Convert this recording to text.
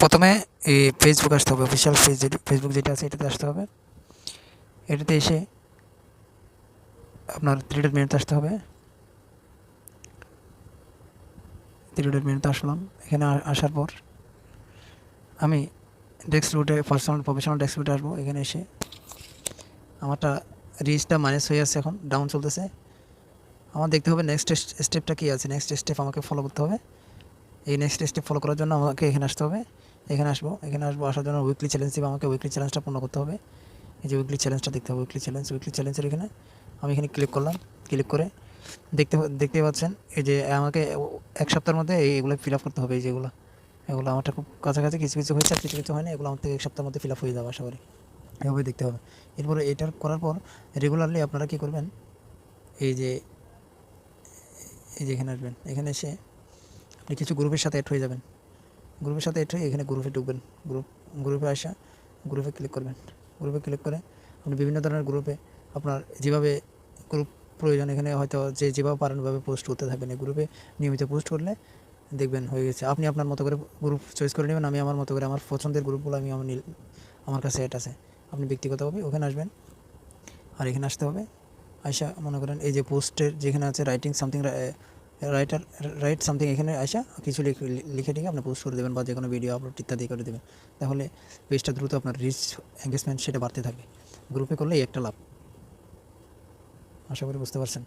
প্রথমে এই ফেসবুক আসতে হবে অফিসিয়াল পেজ ফেসবুক যেটা আছে এটাতে আসতে হবে। এটাতে এসে আপনার থ্রি ডট মেনুতে আসতে হবে। থ্রি ডট মেনুতে আসলাম, এখানে আসার পর আমি ডেস্ক রুটে পার্সোনাল প্রফেশনাল ডেস্ক রুটে আসব, এখানে এসে আমারটা রিচটা মাইনাস হয়ে আছে এখন ডাউন চলতেছে। আমার দেখতে হবে নেক্সট স্টেপটা কী আছে নেক্সট স্টেপ আমাকে ফলো করতে হবে। এই নেক্সট স্টেপ ফলো করার জন্য আমাকে এখানে আসতে হবে। এখানে আসব এখানে আসব, আসার জন্য উইকলি চ্যালেঞ্জ দিবে, আমাকে উইকলি চ্যালেঞ্জটা পূর্ণ করতে হবে। এই যে উইকলি চ্যালেঞ্জটা দেখতে হবে উইকলি চ্যালেঞ্জ উইকলি চ্যালেঞ্জের এখানে আমি এখানে ক্লিক করলাম ক্লিক করে দেখতে দেখতে পাচ্ছেন, এই যে আমাকে এক সপ্তাহের মধ্যে এইগুলো ফিল আপ করতে হবে, এই যেগুলো এগুলো। আমারটা খুব কাছাকাছি, কিছু কিছু হয়েছে আর কিছু কিছু হয়নি, এগুলো আমার থেকে এক সপ্তাহের মধ্যে ফিল আপ হয়ে যাবে, আশা করি। এভাবে দেখতে হবে। এরপরে এটার করার পর রেগুলারলি আপনারা কী করবেন, এই যে এই যে এখানে আসবেন, এখানে এসে আপনি কিছু গ্রুপের সাথে অ্যাড হয়ে যাবেন। গ্রুপের সাথে হয়ে এখানে গ্রুপে ঢুকবেন। গ্রুপ, গ্রুপে আসা, গ্রুপে ক্লিক করবেন। গ্রুপে ক্লিক করে আপনি বিভিন্ন ধরনের গ্রুপে আপনার যেভাবে গ্রুপ প্রয়োজন এখানে হয়তো যে যেভাবে পারেন ওভাবে পোস্ট করতে থাকবেন। এই গ্রুপে নিয়মিত পোস্ট করলে দেখবেন হয়ে গেছে। আপনি আপনার মতো করে গ্রুপ চয়েস করে নেবেন। আমি আমার মতো করে আমার পছন্দের গ্রুপগুলো আমি আমার আমার কাছে অ্যাড আছে। আপনি ব্যক্তিগতভাবে ওখানে আসবেন। আর এখানে আসতে হবে। আয়সা মনে করেন এই যে পোস্টের যেখানে আছে writing something writer write something এখানে আসা, কিছু লিখে লিখে আপনি পোস্ট করে দেবেন বা যে কোনো ভিডিও আপলোড ইত্যাদি করে দেবেন। তাহলে পেজটা দ্রুত আপনার রিচ এঙ্গেজমেন্ট সেটা বাড়তে থাকবে। গ্রুপে করলে একটা লাভ। আশা করি বুঝতে পারছেন?